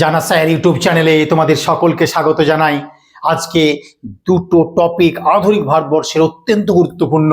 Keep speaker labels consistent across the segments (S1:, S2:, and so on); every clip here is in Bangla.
S1: জানা স্যার, ইউটিউব চ্যানেলে তোমাদের সকলকে স্বাগত জানাই। আজকে দুটো টপিক আধুনিক ভারতবর্ষের অত্যন্ত গুরুত্বপূর্ণ।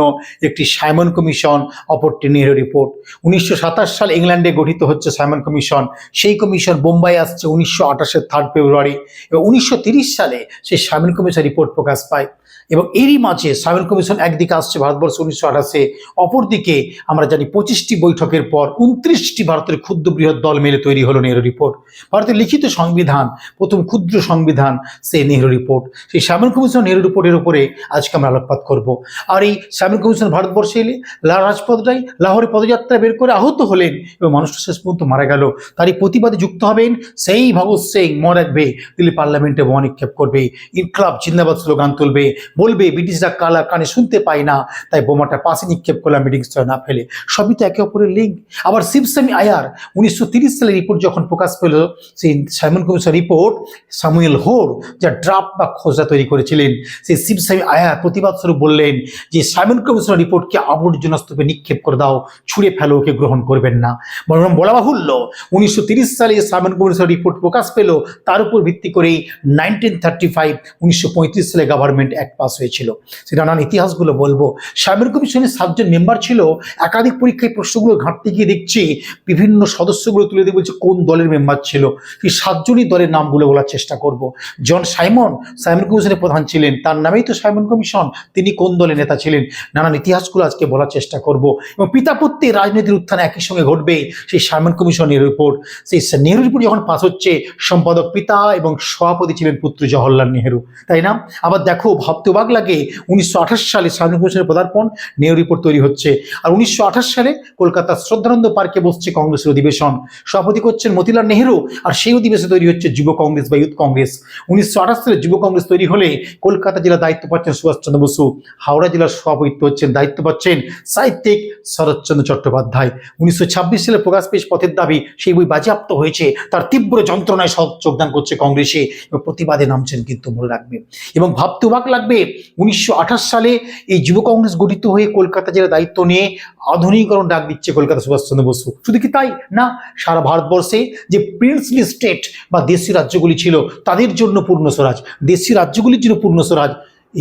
S1: একটি সাইমন কমিশন অপরটি নেহরু রিপোর্ট। উনিশশো সাতাশ সাল ইংল্যান্ডে গঠিত হচ্ছে সাইমন কমিশন। সেই কমিশন বোম্বাই আসছে উনিশশো আঠাশের থার্ড ফেব্রুয়ারি এবং উনিশশো সালে সেই সাইমন কমিশন রিপোর্ট প্রকাশ পায়। এবং এরই মাঝে সাইমন কমিশন একদিকে আসছে ভারতবর্ষ উনিশশো আঠাশে, অপরদিকে আমরা জানি পঁচিশটি বৈঠকের পর উনত্রিশটি ভারতের ক্ষুদ্র বৃহৎ দল মিলে তৈরি হলো নেহরু রিপোর্ট। ভারতের লিখিত সংবিধান, প্রথম ক্ষুদ্র সংবিধান সেই নেহরু রিপোর্ট। সেই সাইমন কমিশন নেহরু রিপোর্টের উপরে আজকে আমরা আলোকপাত করব। আর এই সাইমন কমিশন ভারতবর্ষে এলে লাল রাজপথ রায় লাহোরে পদযাত্রা বের করে আহত হলেন এবং মানুষটা শেষ পর্যন্ত মারা গেল। তারই প্রতিবাদে যুক্ত হবেন সেই ভগৎ সিং, মনে রাখবে দিল্লি পার্লামেন্টে বোমা নিক্ষেপ করবে, ইনকলাব, জিন্দাবাদ স্লোগান তুলবে বলবে, ব্রিটিশরা কালা কানে শুনতে পায় না, তাই বোমাটা পাশে নিক্ষেপ করলাম মিটিং না ফেলে। সবই তো একে অপরের লিঙ্ক আবার শিবস্বামী আয়ার উনিশশো সালের রিপোর্ট যখন প্রকাশ পেল, সেই Simon commission report Samuel Hoare যা ড্রাফট বা খোঁজা তৈরি করেছিলেন, সেই শিবস্বামী আয়ার প্রতিবাদ স্বরূপ বললেন যে, সাইমন কমিশন রিপোর্টকে আবর্জনা স্তূপে নিক্ষেপ করে দাও, ছুঁড়ে ফেলো, ওকে গ্রহণ করবেন না। বরং বলা বাহুল্য, উনিশশো সালে সাইমন কমিশন রিপোর্ট প্রকাশ পেল, তার উপর ভিত্তি করেই নাইনটিন থার্টি ফাইভ উনিশশো পঁয়ত্রিশ সালে গভর্নমেন্ট অ্যাক্ট পাস হয়েছিল। সেটা নানান ইতিহাসগুলো বলব। সাইমন কমিশনের সাতজন মেম্বার ছিল। একাধিক পরীক্ষায় প্রশ্নগুলো ঘাঁটতে গিয়ে দেখছি বিভিন্ন সদস্যগুলো তুলে দিয়ে বলছে কোন দলের মেম্বার ছিল। সেই সাতজনই দলের নামগুলো বলার চেষ্টা করব। জন সাইমন সাইমন কমিশনের প্রধান ছিলেন। তার নামেই তো সাইমন কমিশন। তিনি কোন দলের নেতা ছিলেন? নানান ইতিহাসগুলো আজকে বলার চেষ্টা করব। এবং পিতাপত্যে রাজনীতির উত্থান একই সঙ্গে ঘটবে, সেই সাইমন কমিশনের রিপোর্ট সেই নেহরু রিপোর্ট যখন পাস হচ্ছে, সম্পাদক পিতা এবং সভাপতি ছিলেন পুত্র জওহরলাল নেহরু। তাই না? আবার দেখো ভাবতে অবাক লাগে উনিশশো আঠাশ সালে সাইমন কমিশনের পদার্পণ নেহরু রিপোর্ট তৈরি হচ্ছে। আর উনিশশো আঠাশ সালে কলকাতার শ্রদ্ধানন্দ পার্কে বসছে কংগ্রেসের অধিবেশন। সভাপতি করছেন মতিলাল নেহরু আর সেই অধিবেশনে তৈরি হচ্ছে যুব কংগ্রেস বা ইউথ কংগ্রেস। উনিশশো আঠাশ সালে যুব কংগ্রেস তৈরি হলে কলকাতা জেলার দায়িত্ব পাচ্ছেন সুভাষচন্দ্র বসু, হাওড়া জেলার সভাপতিত্ব হচ্ছেন দায়িত্ব পাচ্ছেন সাহিত্যিক শরৎচন্দ্র চট্টোপাধ্যায়। উনিশশো ছাব্বিশ সালে প্রকাশ পেশ পথের দাবি, সেই বই বাজেয়াপ্ত হয়েছে, তার তীব্র যন্ত্রণায় সব যোগদান করছে কংগ্রেসে এবং প্রতিবাদে নামছেন কিন্তু মনে রাখবে। এবং ভাবতে অবাক লাগবে উনিশশো আঠাশ সালে এই যুব কংগ্রেস গঠিত হয়ে কলকাতা জেলার দায়িত্ব নিয়ে আধুনিকরণ ডাক দিচ্ছে কলকাতা সুভাষচন্দ্র বসু। শুধু কি তাই না? সারা ভারতবর্ষে যে প্রিন্সলি স্টেট বা দেশি রাজ্যগুলি ছিল, তাদের জন্য পূর্ণ স্বরাজ। দেশি রাজ্যগুলির জন্য পূর্ণ স্বরাজ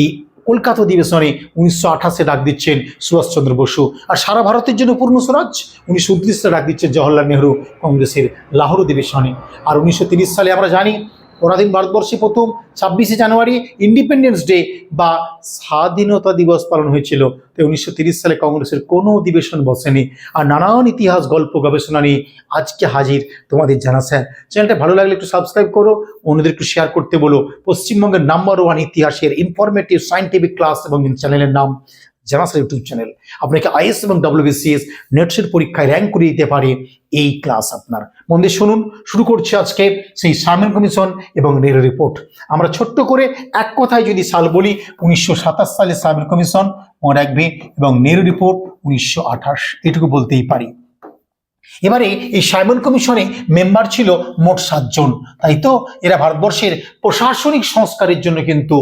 S1: এই কলকাতা অধিবেশনে উনিশশো আঠাশে ডাক দিচ্ছেন সুভাষচন্দ্র বসু। আর সারা ভারতের জন্য পূর্ণ স্বরাজ উনিশশো উনত্রিশে ডাক দিচ্ছেন জওহরলাল নেহরু কংগ্রেসের লাহোর অধিবেশনে। আর উনিশশো সালে আমরা জানি পরাধীন ভারতবর্ষে প্রথম ছাব্বিশে জানুয়ারি ইন্ডিপেন্ডেন্স ডে বা স্বাধীনতা দিবস পালন হয়েছিল। তো উনিশশো সালে কংগ্রেসের কোনো অধিবেশন বসেনি। আর নানান ইতিহাস, গল্প, গবেষণা নিয়ে আজকে হাজির তোমাদের জানা স্যার। চ্যানেলটা ভালো লাগলে একটু সাবস্ক্রাইব করো, অন্যদের একটু শেয়ার করতে বলো। পশ্চিমবঙ্গের নাম্বার ওয়ান ইতিহাসের ইনফরমেটিভ সাইন্টিফিক ক্লাস এবং চ্যানেলের নাম জানাস ইউটিউব চ্যানেল আপনাকে আইএস এবং ডাব্লিউবিসিএস নেটসের পরীক্ষায় র্যাঙ্ক করে দিতে পারে এই ক্লাস আপনার। মন দিয়ে শুনুন, শুরু করছি আজকে সেই সাইমন কমিশন এবং নেহরু রিপোর্ট আমরা ছোট্ট করে এক কথায় যদি সাল বলি, উনিশশো সাতাশ সালে সাইমন কমিশন মনে রাখবে এবং নেহরু রিপোর্ট উনিশশো আঠাশ, এটুকু বলতেই পারি। এবারে এই সাইমন কমিশনে মেম্বার ছিল মোট সাতজন, তাই তো? এরা ভারতবর্ষের প্রশাসনিক সংস্কারের জন্য কিন্তু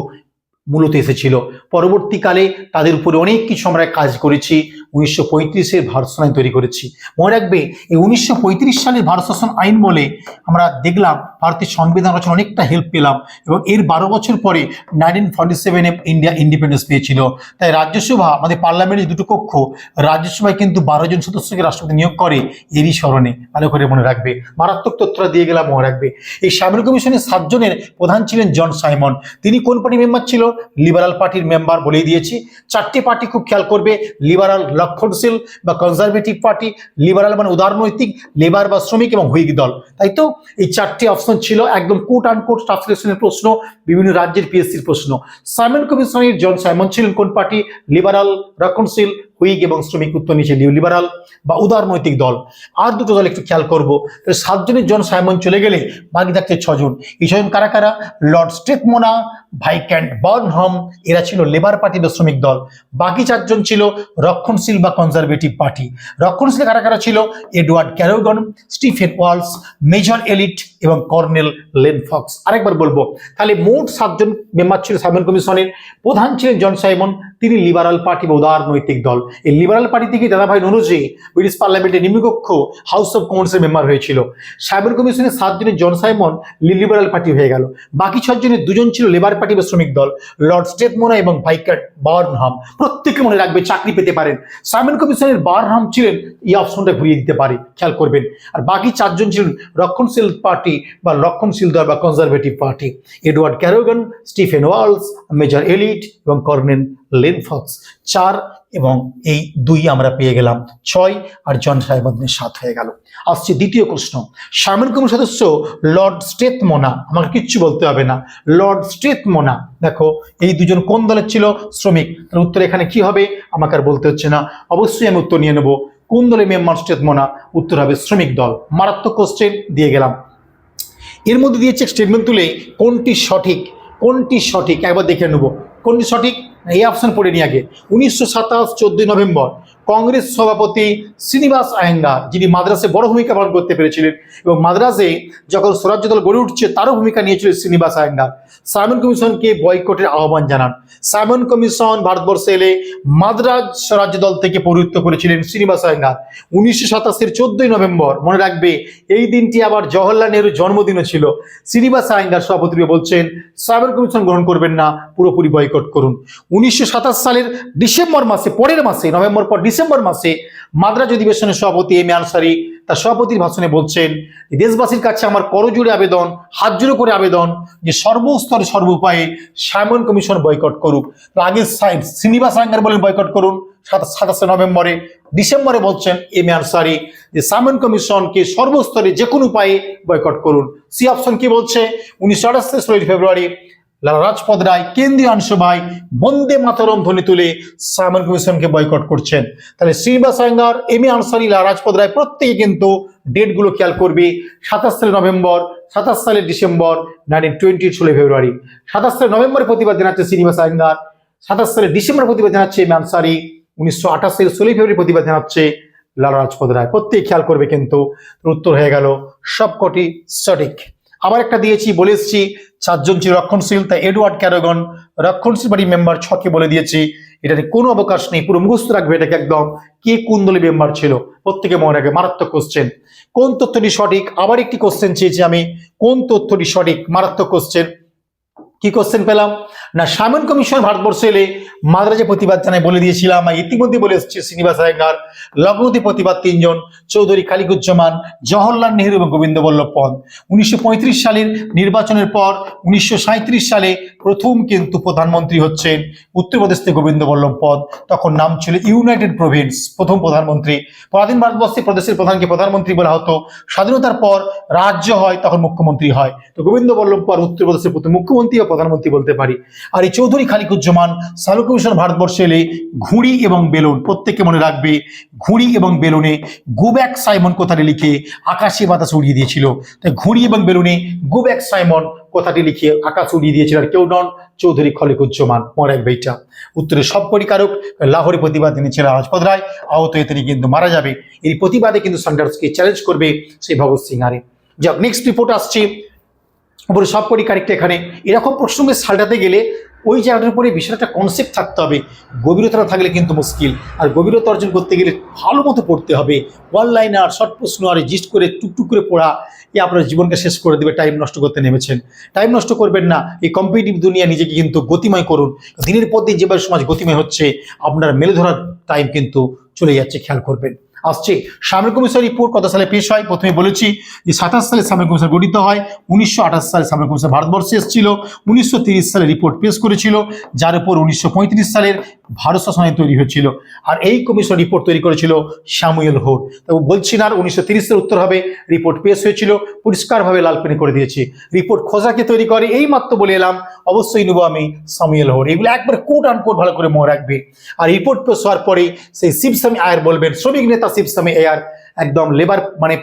S1: মূলত এসেছিল। পরবর্তীকালে তাদের উপরে অনেক কিছু আমরা কাজ করেছি। উনিশশো পঁয়ত্রিশের ভারত শাসন আইন তৈরি করেছি। মনে রাখবে, এই উনিশশো পঁয়ত্রিশ সালের ভারত শাসন আইন বলে আমরা দেখলাম, ভারতের সংবিধান রচনা অনেকটা হেল্প পেলাম এবং এর বারো বছর পরে নাইনটিন ফর্টি সেভেনে ইন্ডিয়া ইন্ডিপেন্ডেন্স পেয়েছিল। তাই রাজ্যসভা, আমাদের পার্লামেন্টের দুটো কক্ষ, রাজ্যসভায় কিন্তু বারো জন সদস্যকে রাষ্ট্রপতি নিয়োগ করে এরই স্মরণে, ভালো করে মনে রাখবে। মারাত্মক তথ্যটা দিয়ে গেলাম, মনে রাখবে। এই সামরিক কমিশনের সাতজনের প্রধান ছিলেন জন সাইমন। তিনি কোন পার্টি মেম্বার ছিল? লিবারাল পার্টির মেম্বার বলেই দিয়েছি। চারটি পার্টি খুব খেয়াল করবে লিবারাল লক্ষণশীল বা কনজারভেটিভ পার্টি লিবারাল মানে উদারনৈতিক লেবার বা শ্রমিক এবং হুইক দল। তাই তো? এই চারটি অপশন ছিল একদম কোট আন কোট ট্রান্সলেশনের প্রশ্ন, বিভিন্ন রাজ্যের পিএসসির প্রশ্ন। সাইমন কমিশনের জন সাইমন ছিলেন কোন পার্টি লিবারাল রক্ষণশীল হুইগ এবং শ্রমিক উত্তর নিচে লিবারাল বা উদারনৈতিক দল। আর দুটো দল একটু খেয়াল করব। সাতজনের জন সাইমন চলে গেলে বাকি থাকছে ছজন। এই ছজন কারা কারা? লর্ড স্টেকমোনা ভাইক্যান্ট বর্নহম, এরা ছিল লেবার পার্টি বা শ্রমিক দল। বাকি চারজন ছিল রক্ষণশীল বা কনজারভেটিভ পার্টি। রক্ষণশীল কারা কারা ছিল? Edward Cadogan, Stephen Walsh, major elite এবং কর্নেল লেন ফক্স। আরেকবার বলব, তাহলে মোট সাতজন মেম্বার ছিল সাইমন কমিশনের। প্রধান ছিলেন জন সাইমন তিনি লিবারাল পার্টি বা উদার নৈতিক দল। এই লিবারাল পার্টি থেকে দাদাভাই নরুজি ব্রিটিশ পার্লামেন্টের নিম্নকক্ষ হাউস অফ কমন্সের মেম্বার হয়েছিল। সাইমন কমিশনের সাতজনের জন সাইমন লিবারাল পার্টি হয়ে গেল। বাকি ছজনের দুজন ছিল লেবার পার্টি বা শ্রমিক দল। লর্ড স্টেটমোনা এবং ভাইকাট বার্নহাম প্রত্যেকে মনে রাখবে চাকরি পেতে পারেন। সাইমন কমিশনের বার্নহাম ছিলেন, এই অপশনটা ঘুরিয়ে দিতে পারে। খেয়াল করবেন। আর বাকি চারজন ছিলেন রক্ষণশীল পার্টি বা রক্ষণশীল দল বা conservative party Edward Cadogan Stephen Walsh major elite এবং কর্নেল লেনফক্স চার এবং এই দুই আমরা পেয়ে গেলাম ছয়, আর জন সাহেবদের সাত হয়ে গেল। আসছে দ্বিতীয় প্রশ্ন। সাইমন কমিশন সদস্য লর্ড স্টেথ মোনা আমাকে কিচ্ছু বলতে হবে না। লর্ড স্টেথ মোনা দেখো, এই দুজন কোন দলের ছিল? শ্রমিক। তার উত্তর এখানে কি হবে? আমাকে আর বলতে হচ্ছে না। অবশ্যই আমি উত্তর নিয়ে নেব। কোন দলের মেম্বার স্টেথ মোনা উত্তর হবে শ্রমিক দল। মারাত্মক কোশ্চেন দিয়ে গেলাম। এর মধ্যে দিয়েছে স্টেটমেন্ট তুলে কোনটি সঠিক? কোনটি সঠিক? একবার দেখে নেব। কোনটি সঠিক? এই অপশন পড়ে নি আগে। উনিশশো সাতাশ চোদ্দই নভেম্বর। কংগ্রেস সভাপতি শ্রীনিবাস আয়েঙ্গার যিনি মাদ্রাসে বড় ভূমিকা পালন করতে পেরেছিলেন এবং মাদ্রাসে যখন স্বরাজ্য দল গড়ে উঠছে, তারও ভূমিকা নিয়েছিলেন শ্রীনিবাস আয়েঙ্গার সাইমন কমিশনকে বয়কটের আহ্বান জানান। সাইমন কমিশন ভারতবর্ষে এলে মাদ্রাজ স্বরাজ্য দল থেকে পরিত্য করেছিলেন শ্রীনিবাস আয়েঙ্গার উনিশশো সাতাশের চোদ্দই নভেম্বর, মনে রাখবে, এই দিনটি আবার জওহরলাল নেহরুর জন্মদিনও ছিল। শ্রীনিবাস আয়েঙ্গার সভাপতি বলছেন, সাইমন কমিশন গ্রহণ করবেন না, পুরোপুরি বয়কট করুন। উনিশশো সাতাশ সালের ডিসেম্বর মাসে, পরের মাসে, নভেম্বর পর ডিসেম্বর মাসে মাদ্রাজ অধিবেশনের সভাপতি এম আনসারি তার সভাপতির ভাষণে বলছেন, দেশবাসীর কাছে আমার করজোড়ে আবেদন, হাত জোড়ো করে আবেদন যে সর্বস্তরে সর্ব উপায়ে সাইমন কমিশন বয়কট করুক। আগে শ্রীনিবাস আঙ্গার বলেন বয়কট করুন সাতাশ নভেম্বরে। ডিসেম্বরে বলছেন এম আনসারি যে সাইমন কমিশনকে সর্বস্তরে যে কোনো উপায়ে বয়কট করুন। সি অপশন কি বলছে? উনিশশো আটাশি ষোলোই ফেব্রুয়ারি লালা রাজপথ রায়, কেন্দ্রীয় আইনসভায় বন্দে মাতরম ধ্বনি তুলে সাইমন কমিশনকে বয়কট করছেন। তাহলে শ্রীনিবাস আঙ্গার এম এ আনসারি, লালা রাজপথ রায় প্রত্যেকে কিন্তু ডেটগুলো খেয়াল করবে। সাতাশ সালে নভেম্বর, সাতাশ সালের ডিসেম্বর, নাইনটিন টোয়েন্টি ষোলোই ফেব্রুয়ারি। সাতাশ সালে নভেম্বরে প্রতিবাদ জানাচ্ছে শ্রীনিবাস আঙ্গার সাতাশ সালে ডিসেম্বর প্রতিবাদ জানাচ্ছে এম আনসারি। উনিশশো আঠাশ সালের ষোলোই ফেব্রুয়ারি প্রতিবাদ জানাচ্ছে লালা রাজপথ রায়। প্রত্যেকে খেয়াল করবে কিন্তু উত্তর হয়ে গেল সবকটি সঠিক। আবার একটা দিয়েছি, বলে এসেছি চারজন ছিল রক্ষণশীল, তাই এডওয়ার্ড ক্যারোগন রক্ষণশীল বাড়ির মেম্বার ছকে বলে দিয়েছি, এটাতে কোনো অবকাশ নেই, পুরো মুখস্থ রাখবে এটাকে একদম, কে কোন দলে মেম্বার ছিল, প্রত্যেকে মনে রাখবে, মারাত্মক কোশ্চেন কোন তথ্যটি সঠিক? আবার একটি কোশ্চেন চেয়েছি আমি, কোন তথ্যটি সঠিক? মারাত্মক কোশ্চেন কি কোশ্চেন পেলাম? না, সামন কমিশন ভারতবর্ষে এলে মাদ্রাজে প্রতিবাদ জানায় বলে দিয়েছিলাম ইতিমধ্যে বলে এসেছি শ্রীনিবাস আয়েঙ্গার লগ্নতি প্রতিবাদ তিনজন, চৌধুরী খালিকুজ্জামান, জওহরলাল নেহরু এবং গোবিন্দ বল্লভ পন্থ। উনিশশো সালের নির্বাচনের পর উনিশশো সালে প্রথম কিন্তু প্রধানমন্ত্রী হচ্ছেন উত্তরপ্রদেশ থেকে গোবিন্দ বল্লভ পন্থ। তখন নাম ছিল ইউনাইটেড প্রভিন্স, প্রথম প্রধানমন্ত্রী। পরাধীন ভারতবর্ষে প্রদেশের প্রধানকে প্রধানমন্ত্রী বলা হতো। স্বাধীনতার পর রাজ্য হয়, তখন মুখ্যমন্ত্রী হয়। তো গোবিন্দ বল্লভ পর উত্তরপ্রদেশের প্রথম মুখ্যমন্ত্রী বা প্রধানমন্ত্রী বলতে পারি। আর এই চৌধুরী খালিকুজ্জামান সালু কমিশন ভারতবর্ষে এলে ঘুড়ি এবং বেলুন, প্রত্যেককে মনে রাখবে, ঘুড়ি এবং বেলুনে গুব্যাক সাইমন কথাটি লিখে আকাশে বাতাস উড়িয়ে দিয়েছিল। তাই ঘুড়ি এবং বেলুনে গুব্যাক সাইমন কথাটি লিখে আকাশ উড়িয়ে দিয়েছিল আর কেউ নন চৌধুরী খলিকুজ্জামান মনে রাখবে এইটা উত্তরে সব পরিকারক লাহোরে প্রতিবাদ এনেছিলেন রাজপথ রায়। আহত হয়ে তিনি কিন্তু মারা যাবে। এই প্রতিবাদে কিন্তু সান্ডার্সকে চ্যালেঞ্জ করবে সেই ভগৎ সিং আরে। যাক নেক্সট রিপোর্ট আসছে। উপরে সব করি কারেক্ট এখানে। এরকম প্রসঙ্গে সালটাতে গেলে ওই জায়গাটার উপরে বিশাল একটা কনসেপ্ট থাকতে হবে। গভীরতা থাকলে কিন্তু মুশকিল। আর গভীরতা অর্জন করতে গেলে ভালো মতো পড়তে হবে। ওয়ান লাইনার শর্ট প্রশ্ন আর জিস্ট করে, টুকটুক করে পড়া, এ আপনার জীবনকে শেষ করে দেবে। টাইম নষ্ট করতে নেমেছেন। টাইম নষ্ট করবেন না। এই কম্পিটিভ দুনিয়া নিজেকে কিন্তু গতিময় করুন। দিনের পর দিন যেভাবে সমাজ গতিময় হচ্ছে, আপনার মেলে ধরার টাইম কিন্তু চলে যাচ্ছে, খেয়াল করবেন। আসছে। সামরিক কমিশন রিপোর্ট কত সালে পেশ হয়? প্রথমে বলেছি যে সাতাশ সালে সামরিক কমিশন গঠিত হয়, উনিশশো আঠাশ সালে সামরিক কমিশন ভারতবর্ষে এসেছিল, উনিশশো সালে রিপোর্ট পেশ করেছিল, যার উপর উনিশশো পঁয়ত্রিশ সালের ভারত শাসনে তৈরি হয়েছিল। আর এই কমিশন রিপোর্ট তৈরি করেছিল শ্যামুয়েল হোর তো বলছি না উনিশশো তিরিশের উত্তর হবে রিপোর্ট পেশ হয়েছিল, পরিষ্কারভাবে লাল পেনে করে দিয়েছি। রিপোর্ট খোঁজাকে তৈরি করে, এই মাত্র বলে এলাম, অবশ্যই নেব আমি সামুয়েল হোর এগুলো একবার কোট আন কোট ভালো করে মনে রাখবে। আর রিপোর্ট পেশ হওয়ার পরে সেই শিবস্বামী আয়ার বলবেন, শ্রমিক নেতা শিবস্বামী আয়ার একদম লেবার মানে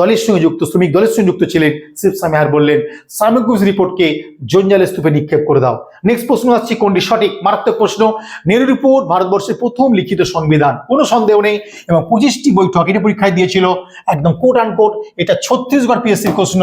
S1: দলের সঙ্গে যুক্ত, শ্রমিক দলের সঙ্গে যুক্ত ছিলেন শিব সামিয়ার বললেন। কমিশন রিপোর্টকে জঞ্জালের স্তূপে নিক্ষেপ করে দাও। নেক্সট প্রশ্ন আসছে, কোনটি সঠিক? মারাত্মক প্রশ্ন। নেহরু রিপোর্ট ভারতবর্ষের প্রথম লিখিত সংবিধান। কোনো সন্দেহ নেই এবং পঁচিশটি বৈঠক এটা পরীক্ষায় দিয়েছিল। একদম কোট আন কোট এটা ছত্তিশগড় পিএসসির প্রশ্ন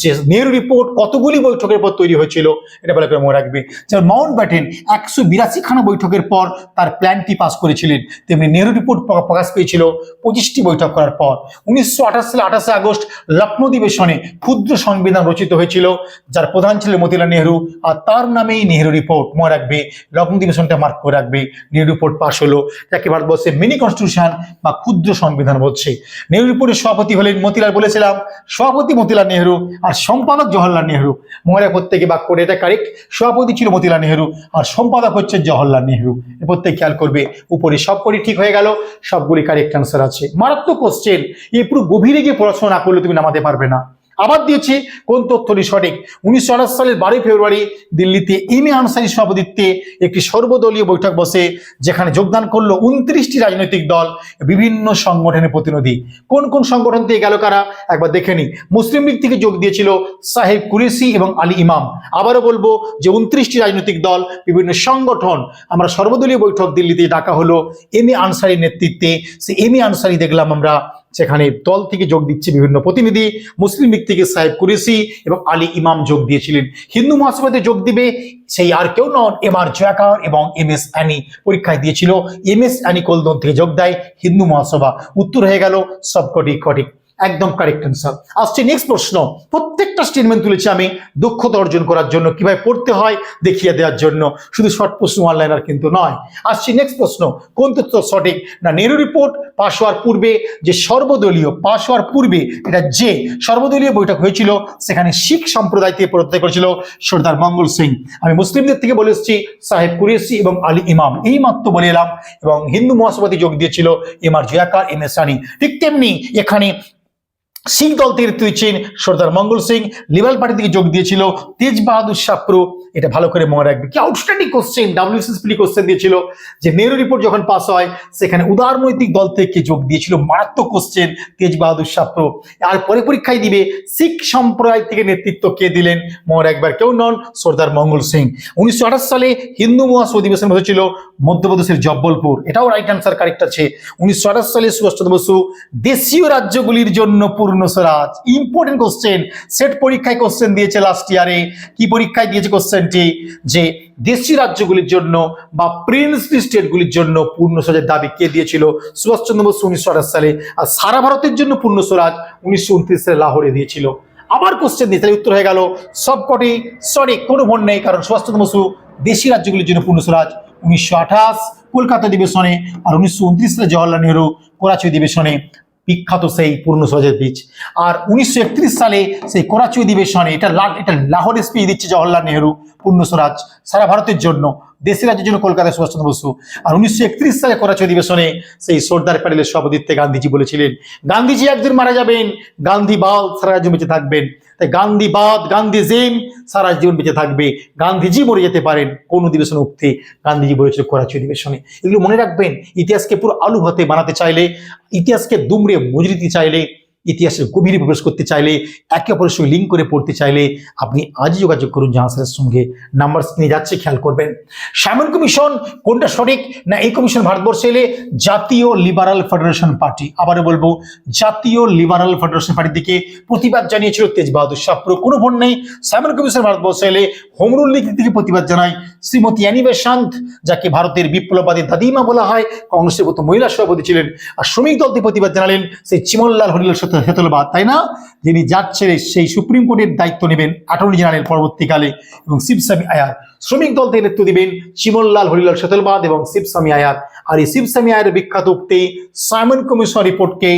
S1: যে নেহরু রিপোর্ট কতগুলি বৈঠকের পর তৈরি হয়েছিল, এটা বলে মনে রাখবে। যেমন মাউন্ট ব্যাটেন একশো বিরাশিখানা বৈঠকের পর তার প্ল্যানটি পাস করেছিলেন। তেমনি নেহরু রিপোর্ট প্রকাশ পেয়েছিল। পঁচিশটি বৈঠক পর উনিশশো আঠাশ সালে আঠাশে আগস্ট লখনৌ দিবেশনে ক্ষুদ্র সংবিধান রচিত হয়েছিল, যার প্রধান ছিলেন মতিলাল নেহরু, আর তার নামেই নেহরু রিপোর্ট মনে রাখবে লখনৌ দিবেশনটা মার্ক করে রাখবে, নেহরু রিপোর্ট পাশ হলো, যাকে ভারতবর্ষে মিনি কনস্টিটিউশন বা ক্ষুদ্র সংবিধান বলছে। নেহরু রিপোর্টের সভাপতি হলেন মতিলাল বলেছিলাম, সভাপতি মতিলাল নেহরু আর সম্পাদক জওহরলাল নেহরু। মনে রাখ প্রত্যেকে বাক্য করে এটা কারেক্ট সভাপতি ছিল মতিলাল নেহরু আর সম্পাদক হচ্ছে জওহরলাল নেহরু। এ প্রত্যেক খেয়াল করবে, উপরে সবকটি ঠিক হয়ে গেল, সবগুলি কারেক্ট অ্যান্সার আছে। মারাত্মক কোশ্চেন এই পুরো গভীরে গিয়ে পড়াশোনা না করলে তুমি নামাতে পারবে না। আবার দিয়েছি, কোন তথ্যটি সঠিক? উনিশশো আঠাশ সালের বারোই ফেব্রুয়ারি দিল্লিতে ইমে আনসারি সভাপতিত্বে একটি সর্বদলীয় বৈঠক বসে, যেখানে যোগদান করল উনত্রিশটি রাজনৈতিক দল, বিভিন্ন সংগঠনের প্রতিনিধি। কোন কোন সংগঠন থেকে গেল কারা? একবার দেখে নি মুসলিম লীগ থেকে যোগ দিয়েছিল সাহেব কুরেশি এবং আলী ইমাম। আবারও বলব যে উনত্রিশটি রাজনৈতিক দল, বিভিন্ন সংগঠন, আমরা সর্বদলীয় বৈঠক দিল্লিতে ডাকা হলো এম এ আনসারির নেতৃত্বে। সে এম এ আনসারি দেখলাম আমরা সেখানে দল থেকে যোগ দিচ্ছে বিভিন্ন প্রতিনিধি, মুসলিম লীগ থেকে সাহেব কুরেশি এবং আলী ইমাম যোগ দিয়েছিলেন। হিন্দু মহাসভাতে যোগ দিবে সেই আর কেউ নন, এম আর জয়াকার এবং এম এস অ্যানি পরীক্ষায় দিয়েছিল। এম এস অ্যানি কোলদন থেকে যোগ দেয়, হিন্দু মহাসভা উত্তর হয়ে গেল সবকটি সঠিক একদম কারেক্ট অ্যান্সার আসছে নেক্সট প্রশ্ন। প্রত্যেকটা স্টেটমেন্ট তুলেছি আমি দক্ষতা অর্জন করার জন্য, কীভাবে পড়তে হয় দেখিয়ে দেওয়ার জন্য। শুধু শর্ট প্রশ্ন অনলাইনার কিন্তু নয়। আসছি নেক্সট প্রশ্ন, কোন তথ্য সঠিক না নেহরু রিপোর্ট পাশ হওয়ার পূর্বে যে সর্বদলীয় পাশ হওয়ার পূর্বে এটা যে সর্বদলীয় বৈঠক হয়েছিল, সেখানে শিখ সম্প্রদায় থেকে প্রত্যয় করেছিল সর্দার মঙ্গল সিং। আমি মুসলিমদের থেকে বলে এসেছি, সাহেব কুরেসি এবং আলী ইমাম, এই মাত্র বলে এলাম এবং হিন্দু মহাসভাতে যোগ দিয়েছিল M R Jayakar, M S Aney. ঠিক তেমনি এখানে শিখ দল থেকে তুইছেন সর্দার মঙ্গল সিং। লিবারেল পার্টি থেকে যোগ দিয়েছিল তেজ বাহাদুর সাপ্রু এটা ভালো করে মনে রাখবে। কি আউটস্ট্যান্ডিং কোশ্চেন ডাব্লিউসিসপি কোশ্চেন দিয়েছিল। যে নেহরু রিপোর্ট যখন পাস হয়, সেখানে উদারনৈতিক দল থেকে যোগ দিয়েছিল। মারাত্মক কোশ্চেন তেজ বাহাদুর শাপ্রু। আর পরে পরীক্ষায় দিবে, শিখ সম্প্রদায় থেকে নেতৃত্ব কে দিলেন? মনে একবার কেউ নন সর্দার মঙ্গল সিং। উনিশশো আঠাশ সালে হিন্দু মহাস অধিবেশন হয়েছিল মধ্যপ্রদেশের জব্বলপুর। এটাও রাইট আনসার কারেক্ট আছে। উনিশশো আঠাশ সালে সুভাষচন্দ্র বসু দেশীয় রাজ্যগুলির জন্য Purna Swaraj. Important question set পরীক্ষায় কোশ্চেন দিয়েছে লাস্ট ইয়ারে কি পরীক্ষায় দিয়েছে কোশ্চেনটি যে দেশি রাজ্যগুলির জন্য বা প্রিন্সলি স্টেটগুলির জন্য পূর্ণ স্বরাজের দাবি কে দিয়েছিল? সুভাষচন্দ্র বসু উনিশশো আঠাশ সালে। আর সারা ভারতের জন্য পূর্ণ স্বরাজ উনিশশো উনত্রিশ সালে লাহোরে দিয়েছিল। আবার কোশ্চেন দিয়ে, তাহলে উত্তর হয়ে গেল। সবকটি সরি কোনো ভন নেই, কারণ সুভাষচন্দ্র বসু দেশি রাজ্যগুলির জন্য পূর্ণ স্বরাজ উনিশশো আঠাশ কলকাতা অধিবেশনে আর উনিশশো উনত্রিশ সালে জওয়াহরলাল নেহরু করাচি অধিবেশনে। বিখ্যাত সেই পূর্ণ স্বরাজের বীজ। আর উনিশশো একত্রিশ সালে সেই করাচি অধিবেশনে এটা লাল এটা লাহোর স্পিচ দিচ্ছে জওয়াহরলাল নেহরু পূর্ণ স্বরাজ সারা ভারতের জন্য দেশের রাজ্যের জন্য কলকাতায় সুভাষচন্দ্র বসু। আর উনিশশো একত্রিশ সালে করাচি অধিবেশনে সেই সর্দার প্যাটেলের সভাপতিত্বে গান্ধীজি বলেছিলেন, গান্ধীজি একদিন মারা যাবেন, গান্ধী বাল সারা রাজ্য বেঁচে থাকবেন। তাই গান্ধীবাদ গান্ধীজিম সারা জীবন বেঁচে থাকবে। গান্ধীজি মরে যেতে পারেন কোন অধিবেশনে উঠতে। গান্ধীজি বলেছিল করাচি অধিবেশনে। এগুলো মনে রাখবেন, ইতিহাসকে পুরো আলু হাতে বানাতে চাইলে, ইতিহাসকে দুমড়ে মুজড়ে দিতে চাইলে ইতিহাসের গভীরে প্রবেশ করতে চাইলে, একে অপরের সঙ্গে লিঙ্ক করে পড়তে চাইলে আপনি আজই যোগাযোগ করুন জাহাজের সঙ্গে। নাম্বার নিয়ে যাচ্ছে, খেয়াল করবেন। সাইমন কমিশন কোনটা সঠিক? না, এই কমিশন ভারতবর্ষে এলে জাতীয় লিবারাল ফেডারেশন পার্টি আবারও বলব, জাতীয় লিবারাল ফেডারেশন পার্টির দিকে প্রতিবাদ জানিয়েছিল তেজ বাহাদুর শাহপুর কোনো ভোট নেই। সাইমন কমিশন ভারতবর্ষে এলে হোমরুল লীগ থেকে প্রতিবাদ জানায় শ্রীমতী অ্যানি বেসান্ত যাকে ভারতের বিপ্লববাদী দাদিমা বলা হয়। কংগ্রেসের প্রথম মহিলা সভাপতি ছিলেন। আর শ্রমিক দল থেকে প্রতিবাদ জানালেন সেই চিমনলাল হরিলাল হেতলবাদ, তাই না? যিনি যার ছেড়ে সেই সুপ্রিম কোর্টের দায়িত্ব নেবেন অ্যাটর্নি জেনারেল পরবর্তীকালে এবং শিবস্বামী আয়ার। শ্রমিক দল থেকে নেতৃত্ব দিবেন চিমনলাল হরিলাল সেতলবাদ এবং শিবস্বামী আয়ার। আর এই শিবস্বামী আয়ারের বিখ্যাত উক্তি, সাইমন কমিশন রিপোর্টকে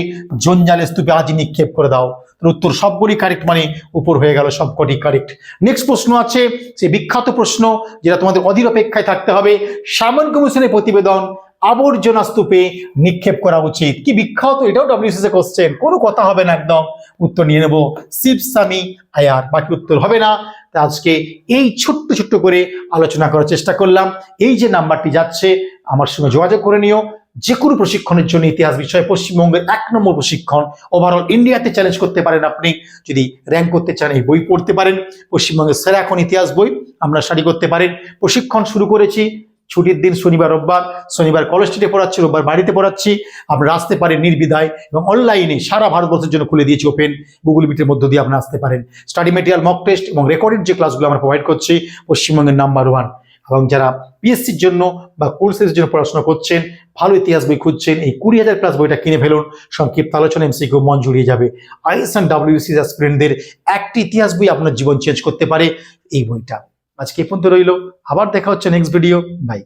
S1: জঞ্জাল স্তূপে আজই নিক্ষেপ করে দাও। উত্তর সবগুলি কারেক্ট মানে উপর হয়ে গেল, সবকটি কারেক্ট নেক্সট প্রশ্ন আছে, সেই বিখ্যাত প্রশ্ন যেটা তোমাদের অধীর অপেক্ষায় থাকতে হবে সামন কমিশনের প্রতিবেদন আবর্জনা স্তূপে নিক্ষেপ করা উচিত। কি বিখ্যাত এটাও ডব্লিউসিসি কোশ্চেন কোনো কথা হবে না একদম। উত্তর নিয়ে নেব। শিবস্বামী আয়ার। বাকি উত্তর হবে না। তা আজকে এই ছোট্ট ছোট্ট করে আলোচনা করার চেষ্টা করলাম। এই যে নাম্বারটি যাচ্ছে, আমার সঙ্গে যোগাযোগ করে নিও। যে কোনো প্রশিক্ষণের জন্য ইতিহাস বিষয়ে পশ্চিমবঙ্গের এক নম্বর প্রশিক্ষণ ওভারঅল ইন্ডিয়াতে চ্যালেঞ্জ করতে পারেন আপনি। যদি র্যাঙ্ক করতে চান, এই বই পড়তে পারেন। পশ্চিমবঙ্গের সেরা এখন ইতিহাস বই। আমরা স্টাডি করতে পারেন। প্রশিক্ষণ শুরু করেছি। ছুটির দিন শনিবার, রোববার, শনিবার কলেজ স্ট্রিটে পড়াচ্ছি, রোববার বাড়িতে পড়াচ্ছি। আপনারা আসতে পারেন নির্বিধায় এবং অনলাইনে সারা ভারতবর্ষের জন্য খুলে দিয়েছি ওপেন গুগল মিটের মধ্য দিয়ে আপনারা আসতে পারেন। স্টাডি মেটেরিয়াল মক টেস্ট এবং রেকর্ডেড যে ক্লাসগুলো আমরা প্রোভাইড করছি, পশ্চিমবঙ্গের নাম্বার ওয়ান এবং যারা পিএসসির জন্য বা কোর্সের জন্য পড়াশোনা করছেন, ভালো ইতিহাস বই খুঁজছেন, এই কুড়ি হাজার প্লাস বইটা কিনে ফেলুন। সংক্ষিপ্ত আলোচনা এমসিকিউ মন জুড়িয়ে যাবে। আইএস অ্যান্ড ডাব্লিউসি একটি ইতিহাস বই আপনার জীবন চেঞ্জ করতে পারে এই বইটা। আজকে এই পর্যন্ত রইল। আবার দেখা হচ্ছে নেক্সট ভিডিও বাই